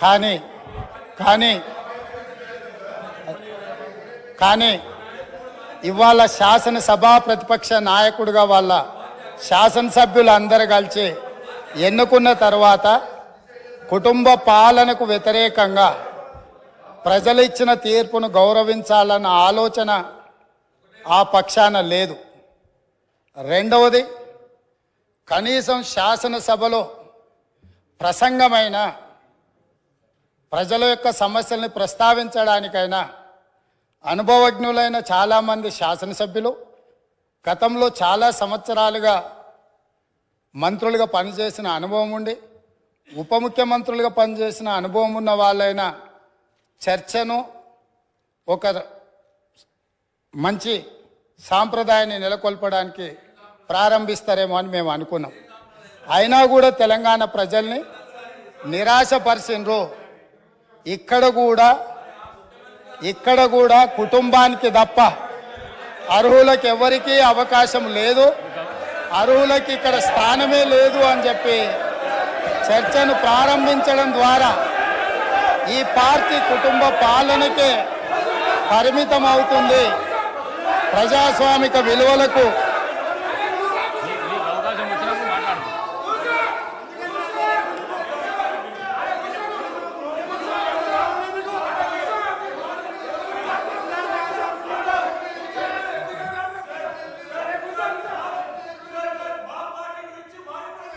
కానీ కానీ కానీ ఇవాళ శాసనసభ ప్రతిపక్ష నాయకుడిగా వాళ్ళ శాసనసభ్యులు అందరు కలిసి ఎన్నుకున్న తర్వాత కుటుంబ పాలనకు వ్యతిరేకంగా ప్రజలు ఇచ్చిన తీర్పును గౌరవించాలన్న ఆలోచన ఆ పక్షాన లేదు. రెండవది కనీసం శాసనసభలో ప్రసంగమైన ప్రజల యొక్క సమస్యల్ని ప్రస్తావించడానికైనా అనుభవజ్ఞులైన చాలామంది శాసనసభ్యులు గతంలో చాలా సంవత్సరాలుగా మంత్రులుగా పనిచేసిన అనుభవం ఉండి ఉప ముఖ్యమంత్రులుగా పనిచేసిన అనుభవం ఉన్న వాళ్ళైన చర్చను ఒక మంచి సాంప్రదాయాన్ని నెలకొల్పడానికి ప్రారంభిస్తారేమో అని మేము అనుకున్నాం. అయినా కూడా తెలంగాణ ప్రజల్ని నిరాశపరిచినరు ఇక్కడ కూడా ఇక్కడ కూడా కుటుంబానికి తప్ప అర్హులకు ఎవరికీ అవకాశం లేదు. అర్హులకి ఇక్కడ స్థానమే లేదు అని చెప్పి చర్చను ప్రారంభించడం ద్వారా ఈ పార్టీ కుటుంబ పాలనకే పరిమితం అవుతుంది ప్రజాస్వామిక విలువలకు మీకు అవకాశం వచ్చినప్పుడు మాట్లాడండి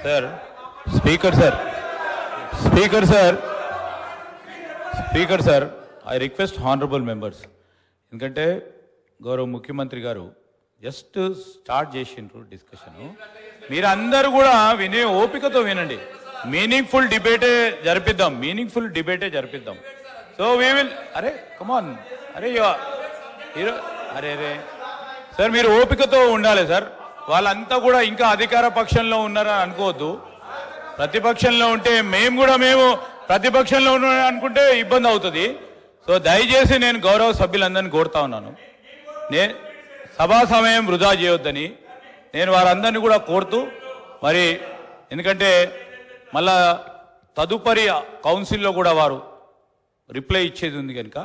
sir. Speaker sir. Speaker sir. Speaker sir I request honourable members ఎందుకంటే గౌరవ ముఖ్యమంత్రి గారు జస్ట్ స్టార్ట్ చేసిండ్రు డిస్కషన్ మీరందరూ కూడా వినే ఓపికతో వినండి. మీనింగ్ఫుల్ డిబేటే జరిపిద్దాం. మీనింగ్ఫుల్ డిబేటే జరిపిద్దాం. సో వీ విల్ అరే కమాన్ అరే యు- అరే అరే. సార్ మీరు ఓపికతో ఉండాలి సార్ వాళ్ళంతా కూడా ఇంకా అధికార పక్షంలో ఉన్నారని అనుకోవద్దు. ప్రతిపక్షంలో ఉంటే మేము కూడా మేము ప్రతిపక్షంలో ఉన్నా అనుకుంటే ఇబ్బంది అవుతుంది. సో దయచేసి నేను గౌరవ సభ్యులందరినీ కోరుతా ఉన్నాను. నే సభా సమయం వృధా చేయొద్దని నేను వారందరినీ కూడా కోరుతూ మరి ఎందుకంటే మళ్ళా తదుపరి కౌన్సిల్లో కూడా వారు రిప్లై ఇచ్చేది ఉంది కనుక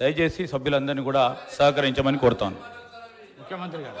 దయచేసి సభ్యులందరినీ కూడా సహకరించమని కోరుతాను ముఖ్యమంత్రి గారు.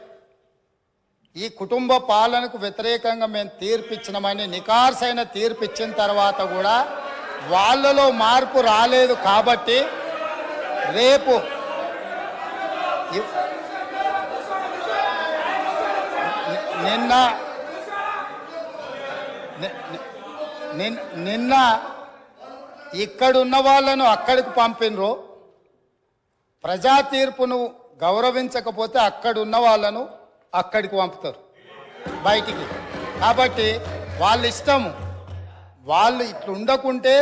ఈ కుటుంబ పాలనకు వ్యతిరేకంగా మేము తీర్పిచ్చినామని నికార్సైన తీర్పిచ్చిన తర్వాత కూడా వాళ్ళలో మార్పు రాలేదు కాబట్టి రేపు నిన్న నిన్- నిన్న ఇక్కడున్న వాళ్ళను అక్కడికి పంపినరు. ప్రజా తీర్పును గౌరవించకపోతే అక్కడున్న వాళ్ళను అక్కడికి పంపుతారు. బయటికి. కాబట్టి వాళ్ళ ఇష్టము. వాళ్ళు ఇట్లా ఉండకుంటే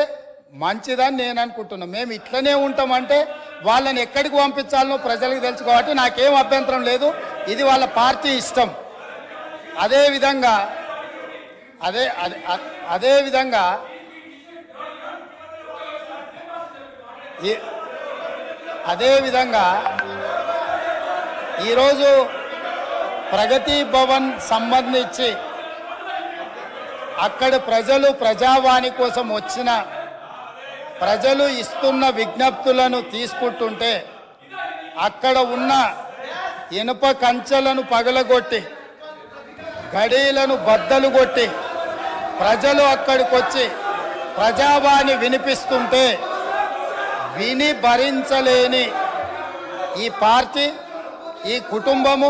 మంచిదని నేను అనుకుంటున్నాను మేము ఇట్లనే ఉంటామంటే వాళ్ళని ఎక్కడికి పంపించాలనో ప్రజలకు తెలుసు కాబట్టి నాకేం అభ్యంతరం లేదు. ఇది వాళ్ళ పార్టీ ఇష్టం. అదే విధంగా అదే అదే అదే విధంగా అదే విధంగా ఈరోజు ప్రగతి భవన్ సంబంధించి అక్కడ ప్రజలు ప్రజావాణి కోసం వచ్చిన ప్రజలు ఇస్తున్న విజ్ఞప్తులను తీసుకుంటుంటే అక్కడ ఉన్న ఇనుప కంచెలను పగలగొట్టి గడీలను బద్దలు కొట్టి ప్రజలు అక్కడికి వచ్చి ప్రజావాణి వినిపిస్తుంటే విని భరించలేని ఈ పార్టీ ఈ కుటుంబము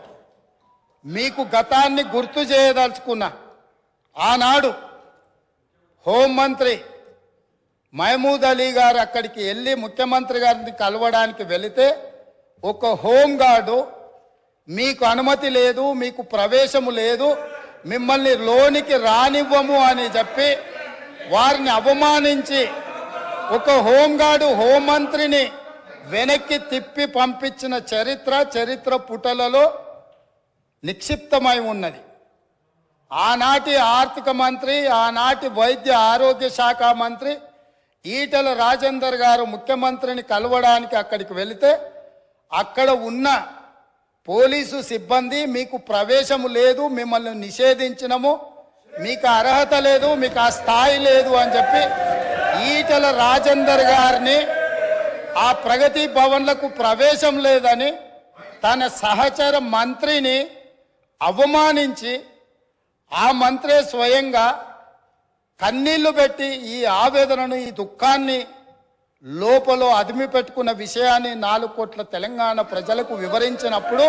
మీకు గతాన్ని గుర్తు చేయదలుచుకున్నా ఆనాడు హోంమంత్రి మహమూద్ అలీ గారు అక్కడికి వెళ్ళి ముఖ్యమంత్రి గారిని కలవడానికి వెళితే ఒక హోంగార్డు మీకు అనుమతి లేదు మీకు ప్రవేశము లేదు మిమ్మల్ని లోనికి రానివ్వము అని చెప్పి వారిని అవమానించి ఒక హోంగార్డు హోంమంత్రిని వెనక్కి తిప్పి పంపించిన చరిత్ర చరిత్ర పుటలలో నిక్షిప్తమై ఉన్నది. ఆనాటి ఆర్థిక మంత్రి ఆనాటి వైద్య ఆరోగ్య శాఖ మంత్రి ఈటల రాజేందర్ గారు ముఖ్యమంత్రిని కలవడానికి అక్కడికి వెళితే అక్కడ ఉన్న పోలీసు సిబ్బంది మీకు ప్రవేశము లేదు మిమ్మల్ని నిషేధించినము మీకు అర్హత లేదు మీకు ఆ స్థాయి లేదు అని చెప్పి ఈటల రాజేందర్ గారిని ఆ ప్రగతి భవన్లకు ప్రవేశం లేదని తన సహచర మంత్రిని అవమానించి ఆ మంత్రే స్వయంగా కన్నీళ్ళు పెట్టి ఈ ఆవేదనను ఈ దుఃఖాన్ని లోపల అదిమి పెట్టుకున్న విషయాన్ని నాలుగు కోట్ల తెలంగాణ ప్రజలకు వివరించినప్పుడు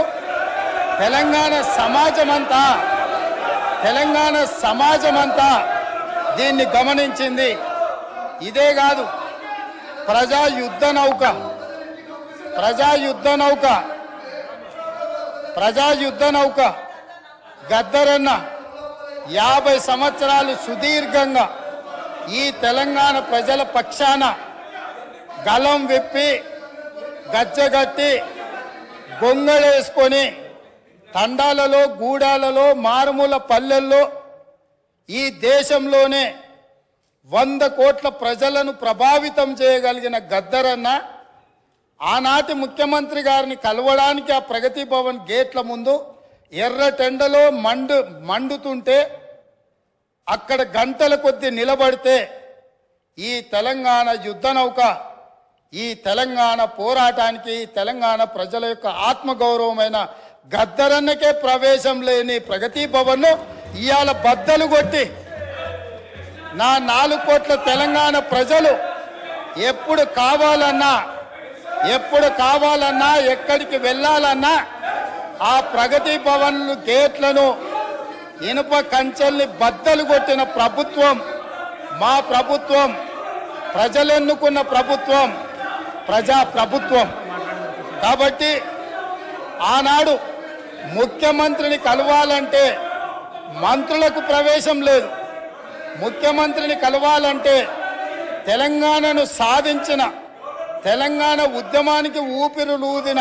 తెలంగాణ సమాజమంతా తెలంగాణ సమాజమంతా దీన్ని గమనించింది. ఇదే కాదు ప్రజా యుద్ధ నౌక ప్రజా యుద్ధ నౌక ప్రజా యుద్ధ నౌక. గద్దరన్న యాభై సంవత్సరాలు సుదీర్ఘంగా ఈ తెలంగాణ ప్రజల పక్షాన గలం విప్పి గజ్జగట్టి గొంగళేసుకొని తండాలలో గూడాలలో మారుమూల పల్లెల్లో ఈ దేశంలోనే వంద కోట్ల ప్రజలను ప్రభావితం చేయగలిగిన గద్దరన్న ఆనాటి ముఖ్యమంత్రి గారిని కలవడానికి ఆ ప్రగతి భవన్ గేట్ల ముందు ఎర్ర టెండలో మండు మండుతుంటే అక్కడ గంటల కొద్ది నిలబడితే ఈ తెలంగాణ యుద్ధ నౌక ఈ తెలంగాణ పోరాటానికి తెలంగాణ ప్రజల యొక్క ఆత్మగౌరవమైన గద్దరన్నకే ప్రవేశం లేని ప్రగతి భవన్ను ఇవాళ బద్దలు కొట్టి నా నాలుగు కోట్ల తెలంగాణ ప్రజలు ఎప్పుడు కావాలన్నా ఎప్పుడు కావాలన్నా ఎక్కడికి వెళ్ళాలన్నా ఆ ప్రగతి భవన్ గేట్లను ఇనుప కంచెల్ని బద్దలు కొట్టిన ప్రభుత్వం మా ప్రభుత్వం ప్రజలెన్నుకున్న ప్రభుత్వం ప్రజా ప్రభుత్వం. కాబట్టి ఆనాడు ముఖ్యమంత్రిని కలవాలంటే మంత్రులకు ప్రవేశం లేదు. ముఖ్యమంత్రిని కలవాలంటే తెలంగాణను సాధించిన తెలంగాణ ఉద్యమానికి ఊపిరులూదిన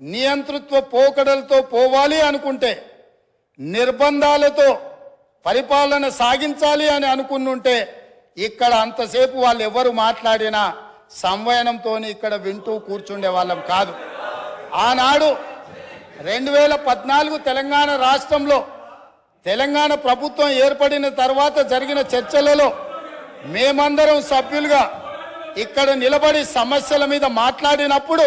నియంతృత్వ పోకడలతో పోవాలి అనుకుంటే నిర్బంధాలతో పరిపాలన సాగించాలి అని అనుకున్నుంటే ఇక్కడ అంతసేపు వాళ్ళు ఎవరు మాట్లాడినా సంవయనంతో ఇక్కడ వింటూ కూర్చుండే వాళ్ళం కాదు. ఆనాడు రెండు వేల పద్నాలుగు తెలంగాణ రాష్ట్రంలో తెలంగాణ ప్రభుత్వం ఏర్పడిన తర్వాత జరిగిన చర్చలలో మేమందరం సభ్యులుగా ఇక్కడ నిలబడి సమస్యల మీద మాట్లాడినప్పుడు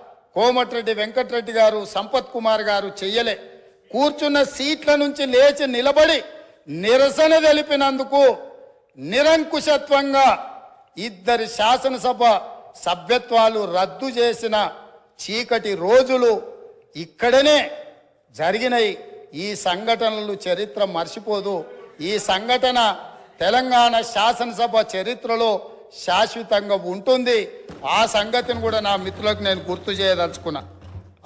కోమటిరెడ్డి వెంకటరెడ్డి గారు సంపత్ కుమార్ గారు చెయ్యలే. కూర్చున్న సీట్ల నుంచి లేచి నిలబడి నిరసన తెలిపినందుకు నిరంకుశత్వంగా ఇద్దరి శాసనసభ సభ్యత్వాలు రద్దు చేసిన చీకటి రోజులు ఇక్కడనే జరిగినాయి ఈ సంఘటనలు చరిత్ర మర్చిపోదు. ఈ సంఘటన తెలంగాణ శాసనసభ చరిత్రలో శాశ్వతంగా ఉంటుంది. ఆ సంగతిని కూడా నా మిత్రులకు నేను గుర్తు చేయదలుచుకున్నా.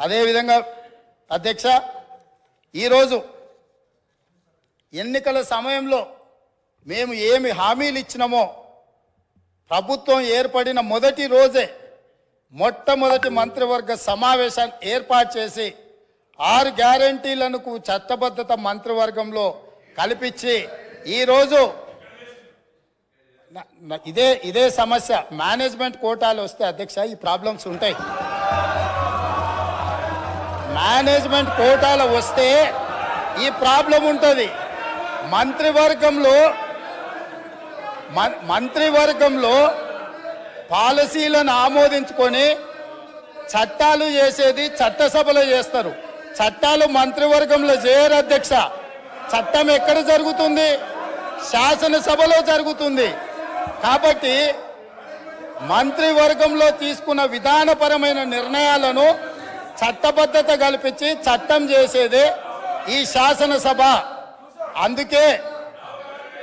అదేవిధంగా అధ్యక్ష ఈరోజు ఎన్నికల సమయంలో మేము ఏమి హామీలు ఇచ్చినామో ప్రభుత్వం ఏర్పడిన మొదటి రోజే మొట్టమొదటి మంత్రివర్గ సమావేశాన్ని ఏర్పాటు చేసి ఆరు గ్యారంటీలను చట్టబద్ధత మంత్రివర్గంలో కల్పించి ఈరోజు ఇదే ఇదే సమస్య. మేనేజ్మెంట్ కోటాలు వస్తే అధ్యక్ష ఈ ప్రాబ్లమ్స్ ఉంటాయి. మేనేజ్మెంట్ కోటాలు వస్తే ఈ ప్రాబ్లం ఉంటుంది. మంత్రివర్గంలో మంత్రివర్గంలో పాలసీలను ఆమోదించుకొని చట్టాలు చేసేది చట్టసభలో చేస్తారు. చట్టాలు మంత్రివర్గంలో చేయరు అధ్యక్ష. చట్టం ఎక్కడ జరుగుతుంది? శాసనసభలో జరుగుతుంది. కాబట్టి మంత్రివర్గంలో తీసుకున్న విధానపరమైన నిర్ణయాలను చట్టబద్ధత కల్పించి చట్టం చేసేదే ఈ శాసనసభ. అందుకే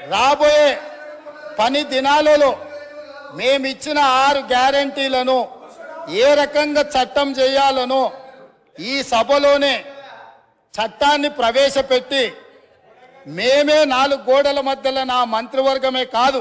రాబోయే పని దినాలలో మేమిచ్చిన ఆరు గ్యారంటీలను ఏ రకంగా చట్టం చేయాలనో ఈ సభలోనే చట్టాన్ని ప్రవేశపెట్టి మేమే నాలుగు గోడల మధ్యలో నా మంత్రివర్గమే కాదు